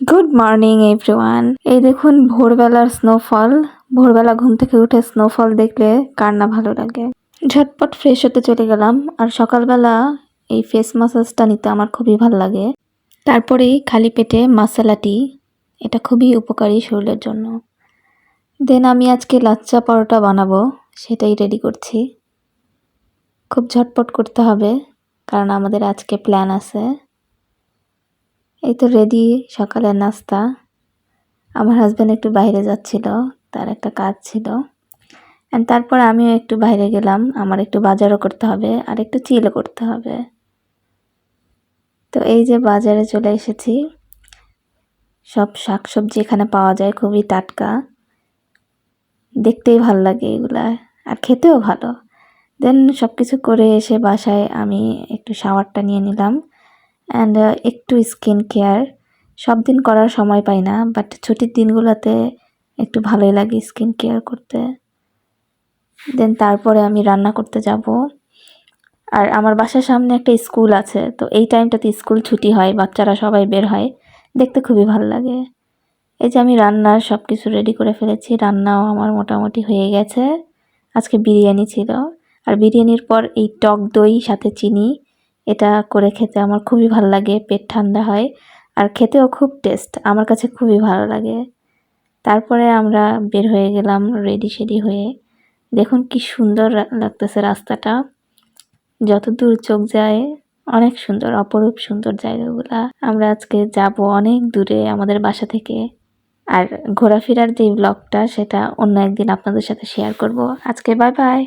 Good morning everyone এই দেখুন, ভোরবেলার স্নোফল ভোরবেলা ঘুম থেকে উঠে স্নোফল দেখলে কার না ভালো লাগে। ঝটপট ফ্রেশ হতে চলে গেলাম, আর সকালবেলা এই ফেস মাসাজটা নিতে আমার খুবই ভালো লাগে। তারপরেই খালি পেটে মাসালা টি এটা খুবই উপকারী শরীরের জন্য। দেন আমি আজকে লাচ্চা পরোটা বানাবো, সেটাই রেডি করছি। খুব ঝটপট করতে হবে, কারণ আমাদের আজকে প্ল্যান আছে। এই তো রেডি সকালের নাস্তা। আমার হাজব্যান্ড একটু বাইরে যাচ্ছিল, তার একটা কাজ ছিল। অ্যান্ড তারপর আমিও একটু বাইরে গেলাম, আমার একটু বাজারও করতে হবে, আর একটু চিলও করতে হবে। তো এই যে বাজারে চলে এসেছি। সব শাকসবজি এখানে পাওয়া যায়, খুবই টাটকা। দেখতেই ভালো লাগে এগুলা, আর খেতেও ভালো। দেন সব কিছু করে এসে বাসায় আমি একটু শাওয়ারটা নিয়ে নিলাম। অ্যান্ড একটু স্কিন কেয়ার সব দিন করার সময় পাই না বাট ছুটির দিনগুলোতে একটু ভালোই লাগে স্কিন কেয়ার করতে। দেন তারপরে আমি রান্না করতে যাব। আর আমার বাসার সামনে একটা স্কুল আছে, তো এই টাইমটাতে স্কুল ছুটি হয়, বাচ্চারা সবাই বের হয়। দেখতে খুবই ভালো লাগে। এই যে আমি রান্নার সব কিছু রেডি করে ফেলেছি, রান্নাও আমার মোটামুটি হয়ে গেছে। আজকে বিরিয়ানি ছিল। আর বিরিয়ানির পর এই টক দই, সাথে চিনি এটা করে খেতে আমার খুবই ভালো লাগে, পেট ঠান্ডা হয় আর খেতেও খুব টেস্ট আমার কাছে খুবই ভালো লাগে। তারপরে আমরা বের হয়ে গেলাম রেডি সেডি হয়ে। দেখুন কি সুন্দর লাগতেছে রাস্তাটা। যত দূর চোখ যায়, অনেক সুন্দর, অপরূপ সুন্দর জায়গাগুলা। আমরা আজকে যাব অনেক দূরে আমাদের বাসা থেকে। আর ঘোরাফেরার যে ব্লগটা সেটা অন্য একদিন আপনাদের সাথে শেয়ার করব। আজকে বাই বাই